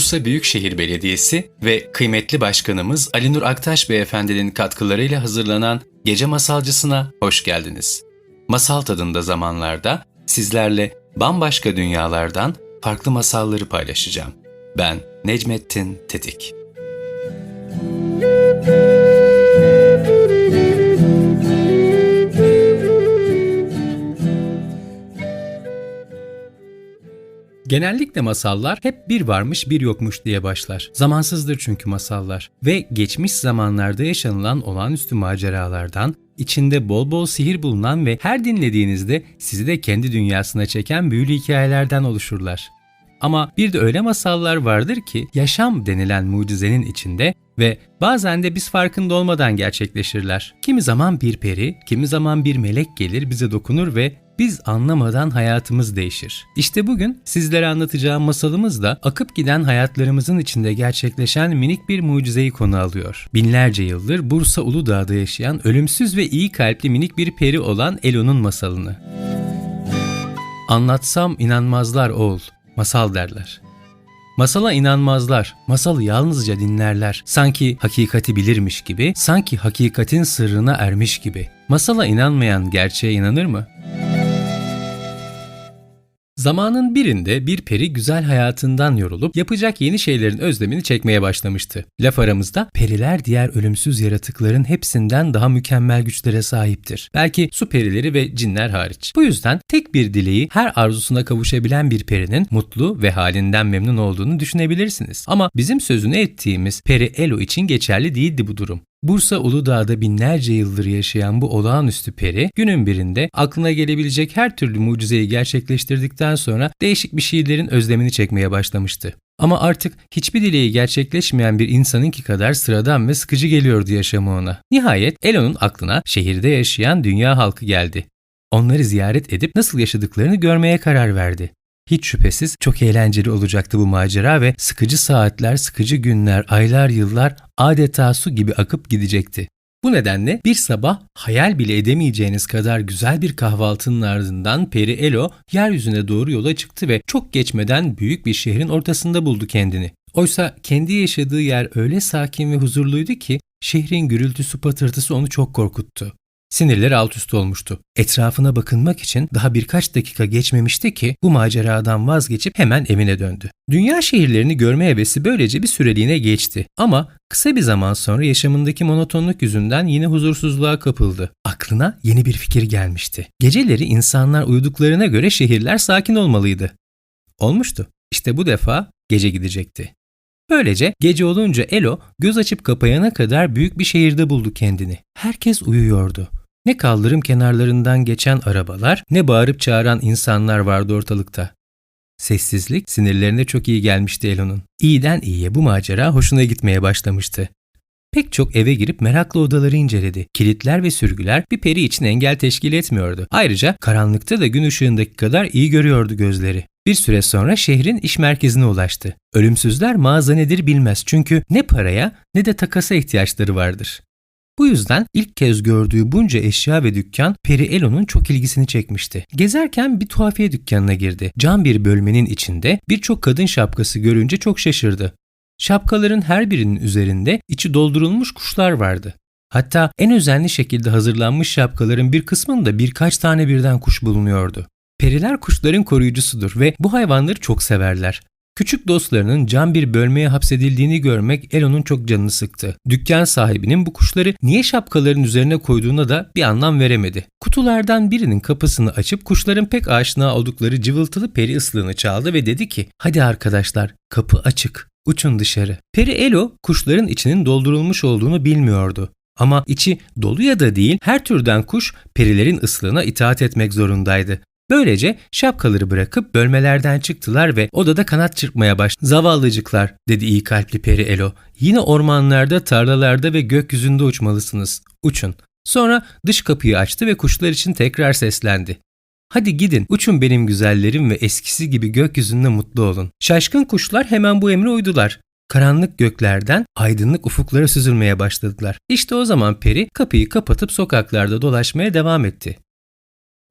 Bursa Büyükşehir Belediyesi ve kıymetli başkanımız Ali Nur Aktaş Beyefendinin katkılarıyla hazırlanan Gece Masalcısına hoş geldiniz. Masal tadında zamanlarda sizlerle bambaşka dünyalardan farklı masalları paylaşacağım. Ben Necmettin Tetik. Genellikle masallar hep bir varmış bir yokmuş diye başlar. Zamansızdır çünkü masallar. Ve geçmiş zamanlarda yaşanılan olağanüstü maceralardan, içinde bol bol sihir bulunan ve her dinlediğinizde sizi de kendi dünyasına çeken büyülü hikayelerden oluşurlar. Ama bir de öyle masallar vardır ki yaşam denilen mucizenin içinde ve bazen de biz farkında olmadan gerçekleşirler. Kimi zaman bir peri, kimi zaman bir melek gelir bize dokunur ve biz anlamadan hayatımız değişir. İşte bugün sizlere anlatacağım masalımız da akıp giden hayatlarımızın içinde gerçekleşen minik bir mucizeyi konu alıyor. Binlerce yıldır Bursa Uludağ'da yaşayan ölümsüz ve iyi kalpli minik bir peri olan Elo'nun masalını. Anlatsam inanmazlar oğul, masal derler. Masala inanmazlar, masalı yalnızca dinlerler. Sanki hakikati bilirmiş gibi, sanki hakikatin sırrına ermiş gibi. Masala inanmayan gerçeğe inanır mı? Zamanın birinde bir peri güzel hayatından yorulup yapacak yeni şeylerin özlemini çekmeye başlamıştı. Laf aramızda periler diğer ölümsüz yaratıkların hepsinden daha mükemmel güçlere sahiptir. Belki su perileri ve cinler hariç. Bu yüzden tek bir dileği her arzusuna kavuşabilen bir perinin mutlu ve halinden memnun olduğunu düşünebilirsiniz. Ama bizim sözünü ettiğimiz peri Elo için geçerli değildi bu durum. Bursa Uludağ'da binlerce yıldır yaşayan bu olağanüstü peri günün birinde aklına gelebilecek her türlü mucizeyi gerçekleştirdikten sonra değişik bir şeylerin özlemini çekmeye başlamıştı. Ama artık hiçbir dileği gerçekleşmeyen bir insanınki kadar sıradan ve sıkıcı geliyordu yaşamı ona. Nihayet Elo'nun aklına şehirde yaşayan dünya halkı geldi. Onları ziyaret edip nasıl yaşadıklarını görmeye karar verdi. Hiç şüphesiz çok eğlenceli olacaktı bu macera ve sıkıcı saatler, sıkıcı günler, aylar, yıllar adeta su gibi akıp gidecekti. Bu nedenle bir sabah hayal bile edemeyeceğiniz kadar güzel bir kahvaltının ardından Peri Elo yeryüzüne doğru yola çıktı ve çok geçmeden büyük bir şehrin ortasında buldu kendini. Oysa kendi yaşadığı yer öyle sakin ve huzurluydu ki şehrin gürültüsü patırtısı onu çok korkuttu. Sinirleri alt üst olmuştu. Etrafına bakınmak için daha birkaç dakika geçmemişti ki bu maceradan vazgeçip hemen evine döndü. Dünya şehirlerini görme hevesi böylece bir süreliğine geçti. Ama kısa bir zaman sonra yaşamındaki monotonluk yüzünden yine huzursuzluğa kapıldı. Aklına yeni bir fikir gelmişti. Geceleri insanlar uyuduklarına göre şehirler sakin olmalıydı. Olmuştu. İşte bu defa gece gidecekti. Böylece gece olunca Elo göz açıp kapayana kadar büyük bir şehirde buldu kendini. Herkes uyuyordu. Ne kaldırım kenarlarından geçen arabalar ne bağırıp çağıran insanlar vardı ortalıkta. Sessizlik sinirlerine çok iyi gelmişti Elo'nun. İyiden iyiye bu macera hoşuna gitmeye başlamıştı. Pek çok eve girip meraklı odaları inceledi. Kilitler ve sürgüler bir peri için engel teşkil etmiyordu. Ayrıca karanlıkta da gün ışığındaki kadar iyi görüyordu gözleri. Bir süre sonra şehrin iş merkezine ulaştı. Ölümsüzler mağaza nedir bilmez çünkü ne paraya ne de takasa ihtiyaçları vardır. Bu yüzden ilk kez gördüğü bunca eşya ve dükkan Peri Elo'nun çok ilgisini çekmişti. Gezerken bir tuhafiye dükkanına girdi. Cam bir bölmenin içinde birçok kadın şapkası görünce çok şaşırdı. Şapkaların her birinin üzerinde içi doldurulmuş kuşlar vardı. Hatta en özenli şekilde hazırlanmış şapkaların bir kısmında birkaç tane birden kuş bulunuyordu. Periler kuşların koruyucusudur ve bu hayvanları çok severler. Küçük dostlarının cam bir bölmeye hapsedildiğini görmek Elo'nun çok canını sıktı. Dükkan sahibinin bu kuşları niye şapkaların üzerine koyduğuna da bir anlam veremedi. Kutulardan birinin kapısını açıp kuşların pek aşina oldukları cıvıltılı peri ıslığını çaldı ve dedi ki hadi arkadaşlar kapı açık uçun dışarı. Peri Elo kuşların içinin doldurulmuş olduğunu bilmiyordu. Ama içi dolu ya da değil her türden kuş perilerin ıslığına itaat etmek zorundaydı. Böylece şapkaları bırakıp bölmelerden çıktılar ve odada kanat çırpmaya başladı. Zavallıcıklar dedi iyi kalpli peri Elo. Yine ormanlarda, tarlalarda ve gökyüzünde uçmalısınız. Uçun. Sonra dış kapıyı açtı ve kuşlar için tekrar seslendi. Hadi gidin, uçun benim güzellerim ve eskisi gibi gökyüzünde mutlu olun. Şaşkın kuşlar hemen bu emre uydular. Karanlık göklerden aydınlık ufuklara süzülmeye başladılar. İşte o zaman peri kapıyı kapatıp sokaklarda dolaşmaya devam etti.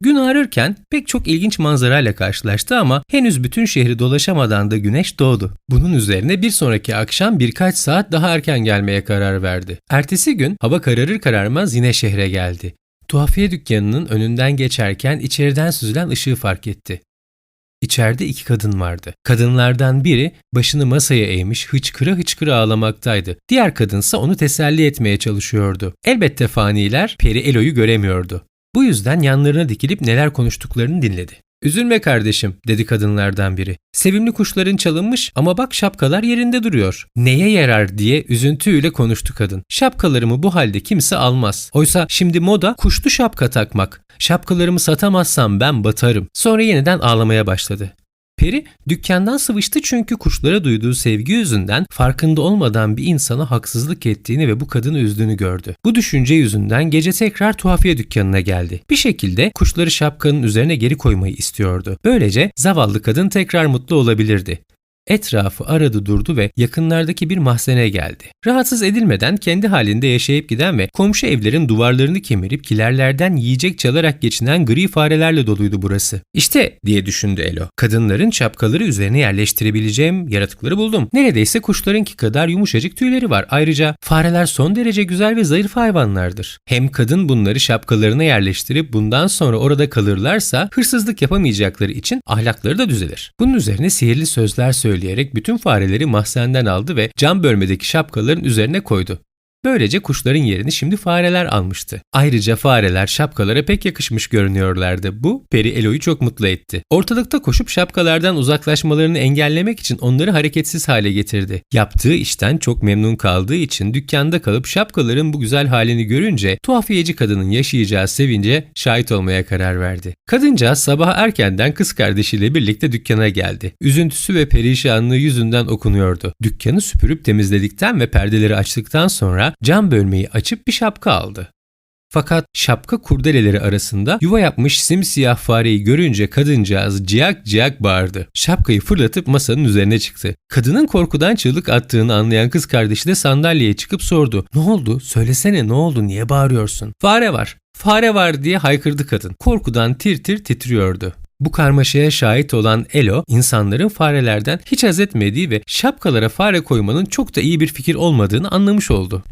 Gün ağrırken pek çok ilginç manzarayla karşılaştı ama henüz bütün şehri dolaşamadan da güneş doğdu. Bunun üzerine bir sonraki akşam birkaç saat daha erken gelmeye karar verdi. Ertesi gün hava kararır kararmaz yine şehre geldi. Tuhafiye dükkanının önünden geçerken içeriden süzülen ışığı fark etti. İçeride iki kadın vardı. Kadınlardan biri başını masaya eğmiş hıçkıra hıçkıra ağlamaktaydı. Diğer kadınsa onu teselli etmeye çalışıyordu. Elbette faniler Peri Elo'yu göremiyordu. Bu yüzden yanlarına dikilip neler konuştuklarını dinledi. Üzülme kardeşim dedi kadınlardan biri. Sevimli kuşların çalınmış ama bak şapkalar yerinde duruyor. Neye yarar diye üzüntüyle konuştu kadın. Şapkalarımı bu halde kimse almaz. Oysa şimdi moda kuşlu şapka takmak. Şapkalarımı satamazsam ben batarım. Sonra yeniden ağlamaya başladı. Peri dükkandan sıvıştı çünkü kuşlara duyduğu sevgi yüzünden farkında olmadan bir insana haksızlık ettiğini ve bu kadını üzdüğünü gördü. Bu düşünce yüzünden gece tekrar tuhafiye dükkanına geldi. Bir şekilde kuşları şapkanın üzerine geri koymayı istiyordu. Böylece zavallı kadın tekrar mutlu olabilirdi. Etrafı aradı durdu ve yakınlardaki bir mahzene geldi. Rahatsız edilmeden kendi halinde yaşayıp giden ve komşu evlerin duvarlarını kemirip kilerlerden yiyecek çalarak geçinen gri farelerle doluydu burası. İşte diye düşündü Elo. Kadınların şapkaları üzerine yerleştirebileceğim yaratıkları buldum. Neredeyse kuşlarınki kadar yumuşacık tüyleri var. Ayrıca fareler son derece güzel ve zayıf hayvanlardır. Hem kadın bunları şapkalarına yerleştirip bundan sonra orada kalırlarsa hırsızlık yapamayacakları için ahlakları da düzelir. Bunun üzerine sihirli sözler söyleyerek bütün fareleri mahzenden aldı ve cam bölmedeki şapkaların üzerine koydu. Böylece kuşların yerini şimdi fareler almıştı. Ayrıca fareler şapkalara pek yakışmış görünüyorlardı. Bu Peri Elo'yu çok mutlu etti. Ortalıkta koşup şapkalardan uzaklaşmalarını engellemek için onları hareketsiz hale getirdi. Yaptığı işten çok memnun kaldığı için dükkanda kalıp şapkaların bu güzel halini görünce tuhafiyeci kadının yaşayacağı sevince şahit olmaya karar verdi. Kadıncağız sabah erkenden kız kardeşiyle birlikte dükkana geldi. Üzüntüsü ve perişanlığı yüzünden okunuyordu. Dükkanı süpürüp temizledikten ve perdeleri açtıktan sonra cam bölmeyi açıp bir şapka aldı. Fakat şapka kurdeleleri arasında yuva yapmış simsiyah fareyi görünce kadıncağız ciyak ciyak bağırdı. Şapkayı fırlatıp masanın üzerine çıktı. Kadının korkudan çığlık attığını anlayan kız kardeşi de sandalyeye çıkıp sordu. Ne oldu? Söylesene ne oldu? Niye bağırıyorsun? Fare var. Fare var diye haykırdı kadın. Korkudan tir tir titriyordu. Bu karmaşaya şahit olan Elo, insanların farelerden hiç haz etmediği ve şapkalara fare koymanın çok da iyi bir fikir olmadığını anlamış oldu.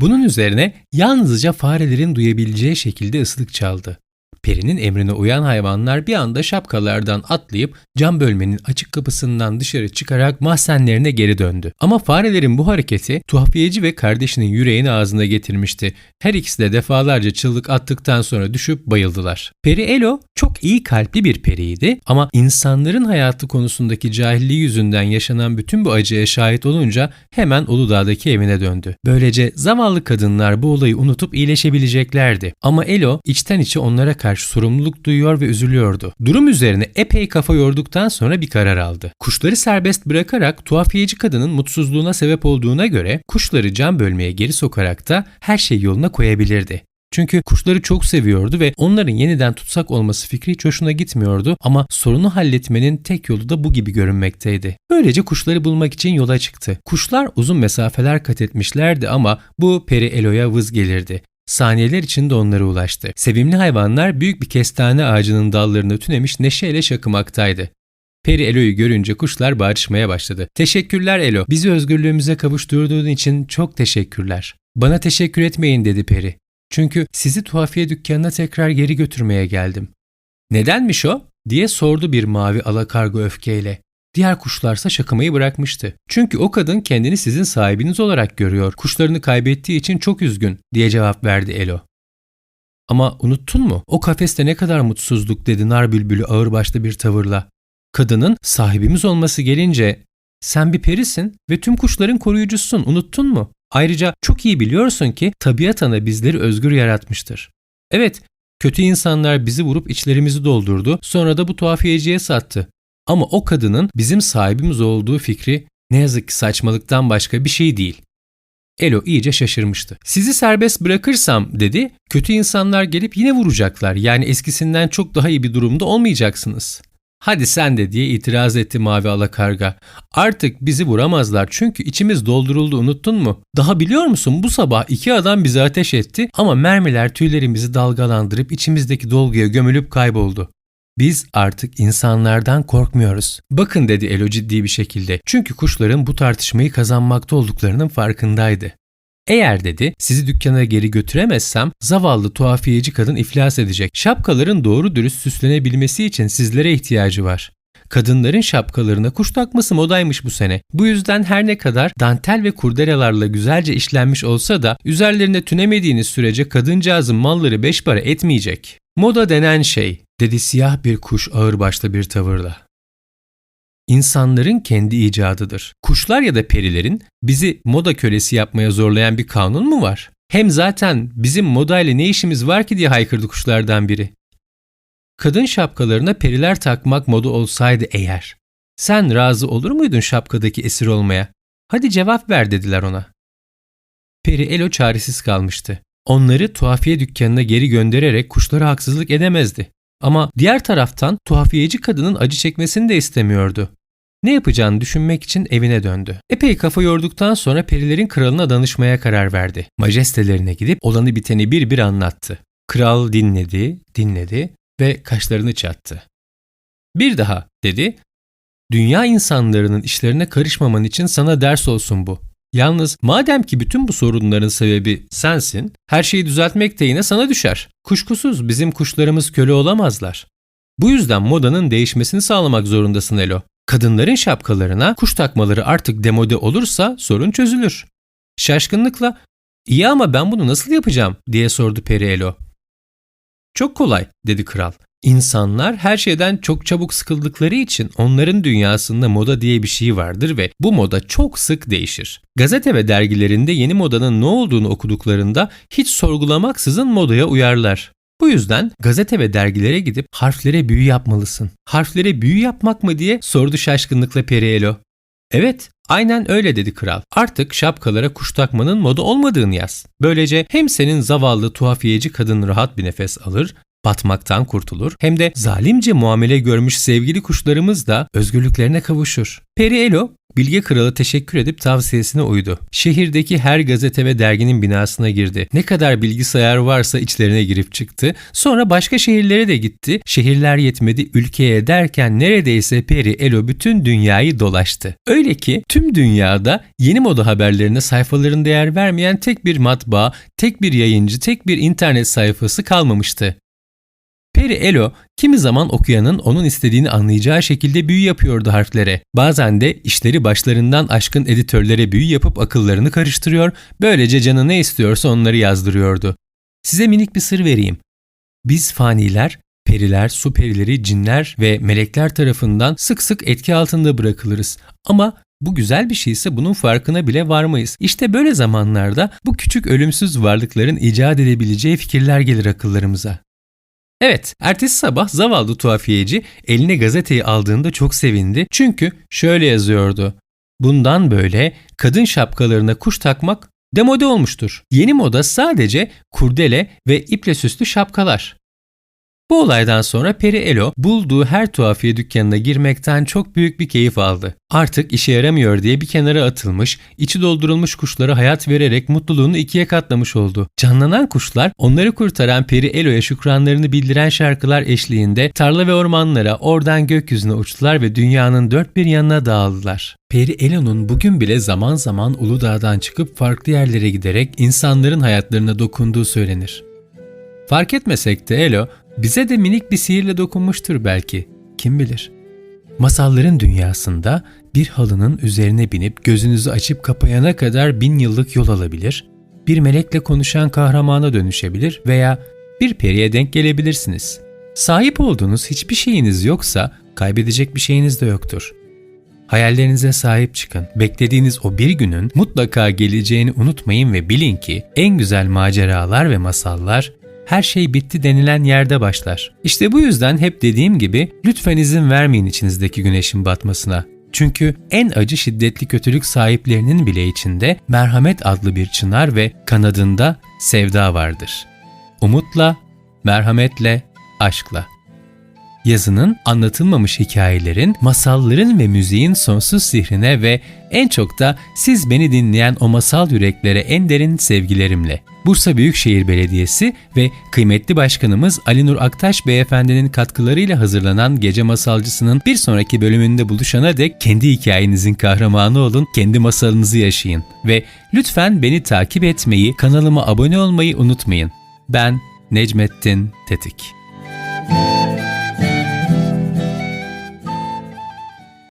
Bunun üzerine yalnızca farelerin duyabileceği şekilde ıslık çaldı. Perinin emrine uyan hayvanlar bir anda şapkalardan atlayıp cam bölmenin açık kapısından dışarı çıkarak mahzenlerine geri döndü. Ama farelerin bu hareketi tuhafiyeci ve kardeşinin yüreğini ağzına getirmişti. Her ikisi de defalarca çığlık attıktan sonra düşüp bayıldılar. Peri Elo çok iyi kalpli bir periydi ama insanların hayatı konusundaki cahilliği yüzünden yaşanan bütün bu acıya şahit olunca hemen Uludağ'daki evine döndü. Böylece zavallı kadınlar bu olayı unutup iyileşebileceklerdi. Ama Elo içten içe onlara karşı sorumluluk duyuyor ve üzülüyordu. Durum üzerine epey kafa yorduktan sonra bir karar aldı. Kuşları serbest bırakarak tuhafiyeci kadının mutsuzluğuna sebep olduğuna göre kuşları cam bölmeye geri sokarak da her şeyi yoluna koyabilirdi. Çünkü kuşları çok seviyordu ve onların yeniden tutsak olması fikri hiç hoşuna gitmiyordu ama sorunu halletmenin tek yolu da bu gibi görünmekteydi. Böylece kuşları bulmak için yola çıktı. Kuşlar uzun mesafeler kat etmişlerdi ama bu Peri Elo'ya vız gelirdi. Saniyeler içinde onlara ulaştı. Sevimli hayvanlar büyük bir kestane ağacının dallarını tünemiş neşeyle şakımaktaydı. Peri Elo'yu görünce kuşlar bağırışmaya başladı. Teşekkürler Elo, bizi özgürlüğümüze kavuşturduğun için çok teşekkürler. Bana teşekkür etmeyin dedi Peri. Çünkü sizi tuhafiye dükkanına tekrar geri götürmeye geldim. Nedenmiş o? diye sordu bir mavi alakargo öfkeyle. Diğer kuşlarsa şakamayı bırakmıştı. Çünkü o kadın kendini sizin sahibiniz olarak görüyor. Kuşlarını kaybettiği için çok üzgün diye cevap verdi Elo. Ama unuttun mu? O kafeste ne kadar mutsuzduk dedi nar bülbülü ağırbaşlı bir tavırla. Kadının sahibimiz olması gelince sen bir perisin ve tüm kuşların koruyucusun unuttun mu? Ayrıca çok iyi biliyorsun ki tabiat ana bizleri özgür yaratmıştır. Evet, kötü insanlar bizi vurup içlerimizi doldurdu, sonra da bu tuhafiyeciye sattı. Ama o kadının bizim sahibimiz olduğu fikri ne yazık ki saçmalıktan başka bir şey değil. Elo iyice şaşırmıştı. Sizi serbest bırakırsam dedi, kötü insanlar gelip yine vuracaklar. Yani eskisinden çok daha iyi bir durumda olmayacaksınız. Hadi sen de diye itiraz etti mavi alakarga. Artık bizi vuramazlar çünkü içimiz dolduruldu unuttun mu? Daha biliyor musun bu sabah iki adam bize ateş etti ama mermiler tüylerimizi dalgalandırıp içimizdeki dolguya gömülüp kayboldu. Biz artık insanlardan korkmuyoruz. Bakın dedi Elo ciddi bir şekilde. Çünkü kuşların bu tartışmayı kazanmakta olduklarının farkındaydı. Eğer dedi sizi dükkana geri götüremezsem zavallı tuhafiyeci kadın iflas edecek. Şapkaların doğru dürüst süslenebilmesi için sizlere ihtiyacı var. Kadınların şapkalarına kuş takması modaymış bu sene. Bu yüzden her ne kadar dantel ve kurdelalarla güzelce işlenmiş olsa da üzerlerine tünemediğiniz sürece kadıncağızın malları beş para etmeyecek. Moda denen şey, dedi siyah bir kuş ağırbaşlı bir tavırla insanların kendi icadıdır. Kuşlar ya da perilerin bizi moda kölesi yapmaya zorlayan bir kanun mu var? Hem zaten bizim modayla ne işimiz var ki diye haykırdı kuşlardan biri. Kadın şapkalarına periler takmak moda olsaydı eğer. Sen razı olur muydun şapkadaki esir olmaya? Hadi cevap ver dediler ona. Peri Elo çaresiz kalmıştı. Onları tuhafiye dükkanına geri göndererek kuşlara haksızlık edemezdi. Ama diğer taraftan tuhafiyeci kadının acı çekmesini de istemiyordu. Ne yapacağını düşünmek için evine döndü. Epey kafa yorduktan sonra perilerin kralına danışmaya karar verdi. Majestelerine gidip olanı biteni bir bir anlattı. Kral dinledi, dinledi ve kaşlarını çattı. Bir daha dedi, dünya insanlarının işlerine karışmaman için sana ders olsun bu. Yalnız madem ki bütün bu sorunların sebebi sensin, her şeyi düzeltmek de yine sana düşer. Kuşkusuz bizim kuşlarımız köle olamazlar. Bu yüzden modanın değişmesini sağlamak zorundasın Elo. Kadınların şapkalarına kuş takmaları artık demode olursa sorun çözülür. Şaşkınlıkla iyi ama ben bunu nasıl yapacağım diye sordu Perielo. Çok kolay dedi kral. İnsanlar her şeyden çok çabuk sıkıldıkları için onların dünyasında moda diye bir şey vardır ve bu moda çok sık değişir. Gazete ve dergilerinde yeni modanın ne olduğunu okuduklarında hiç sorgulamaksızın modaya uyarlar. Bu yüzden gazete ve dergilere gidip harflere büyü yapmalısın. Harflere büyü yapmak mı diye sordu şaşkınlıkla Perielo. Evet, aynen öyle dedi kral. Artık şapkalara kuş takmanın moda olmadığını yaz. Böylece hem senin zavallı tuhafiyeci kadın rahat bir nefes alır, batmaktan kurtulur hem de zalimce muamele görmüş sevgili kuşlarımız da özgürlüklerine kavuşur. Perielo Bilge Kral'a teşekkür edip tavsiyesine uydu. Şehirdeki her gazete ve derginin binasına girdi. Ne kadar bilgisayar varsa içlerine girip çıktı. Sonra başka şehirlere de gitti. Şehirler yetmedi ülkeye derken neredeyse Peri Elo bütün dünyayı dolaştı. Öyle ki tüm dünyada yeni moda haberlerine sayfaların değer vermeyen tek bir matbaa, tek bir yayıncı, tek bir internet sayfası kalmamıştı. Peri Elo kimi zaman okuyanın onun istediğini anlayacağı şekilde büyü yapıyordu harflere. Bazen de işleri başlarından aşkın editörlere büyü yapıp akıllarını karıştırıyor, böylece canı ne istiyorsa onları yazdırıyordu. Size minik bir sır vereyim. Biz faniler, periler, su perileri, cinler ve melekler tarafından sık sık etki altında bırakılırız. Ama bu güzel bir şeyse bunun farkına bile varmayız. İşte böyle zamanlarda bu küçük ölümsüz varlıkların icat edebileceği fikirler gelir akıllarımıza. Evet, ertesi sabah zavallı tuhafiyeci eline gazeteyi aldığında çok sevindi. Çünkü şöyle yazıyordu. Bundan böyle kadın şapkalarına kuş takmak demode olmuştur. Yeni moda sadece kurdele ve iple süslü şapkalar. Bu olaydan sonra Peri Elo bulduğu her tuhafiye dükkanına girmekten çok büyük bir keyif aldı. Artık işe yaramıyor diye bir kenara atılmış, içi doldurulmuş kuşlara hayat vererek mutluluğunu ikiye katlamış oldu. Canlanan kuşlar onları kurtaran Peri Elo'ya şükranlarını bildiren şarkılar eşliğinde tarla ve ormanlara oradan gökyüzüne uçtular ve dünyanın dört bir yanına dağıldılar. Peri Elo'nun bugün bile zaman zaman Uludağ'dan çıkıp farklı yerlere giderek insanların hayatlarına dokunduğu söylenir. Fark etmesek de Elo bize de minik bir sihirle dokunmuştur belki. Kim bilir? Masalların dünyasında bir halının üzerine binip gözünüzü açıp kapayana kadar bin yıllık yol alabilir, bir melekle konuşan kahramana dönüşebilir veya bir periye denk gelebilirsiniz. Sahip olduğunuz hiçbir şeyiniz yoksa kaybedecek bir şeyiniz de yoktur. Hayallerinize sahip çıkın. Beklediğiniz o bir günün mutlaka geleceğini unutmayın ve bilin ki en güzel maceralar ve masallar her şey bitti denilen yerde başlar. İşte bu yüzden hep dediğim gibi lütfen izin vermeyin içinizdeki güneşin batmasına. Çünkü en acı şiddetli kötülük sahiplerinin bile içinde merhamet adlı bir çınar ve kanadında sevda vardır. Umutla, merhametle, aşkla. Yazının, anlatılmamış hikayelerin, masalların ve müziğin sonsuz sihrine ve en çok da siz beni dinleyen o masal yüreklere en derin sevgilerimle. Bursa Büyükşehir Belediyesi ve kıymetli başkanımız Ali Nur Aktaş Beyefendinin katkılarıyla hazırlanan Gece Masalcısı'nın bir sonraki bölümünde buluşana dek kendi hikayenizin kahramanı olun, kendi masalınızı yaşayın. Ve lütfen beni takip etmeyi, kanalıma abone olmayı unutmayın. Ben Necmettin Tetik.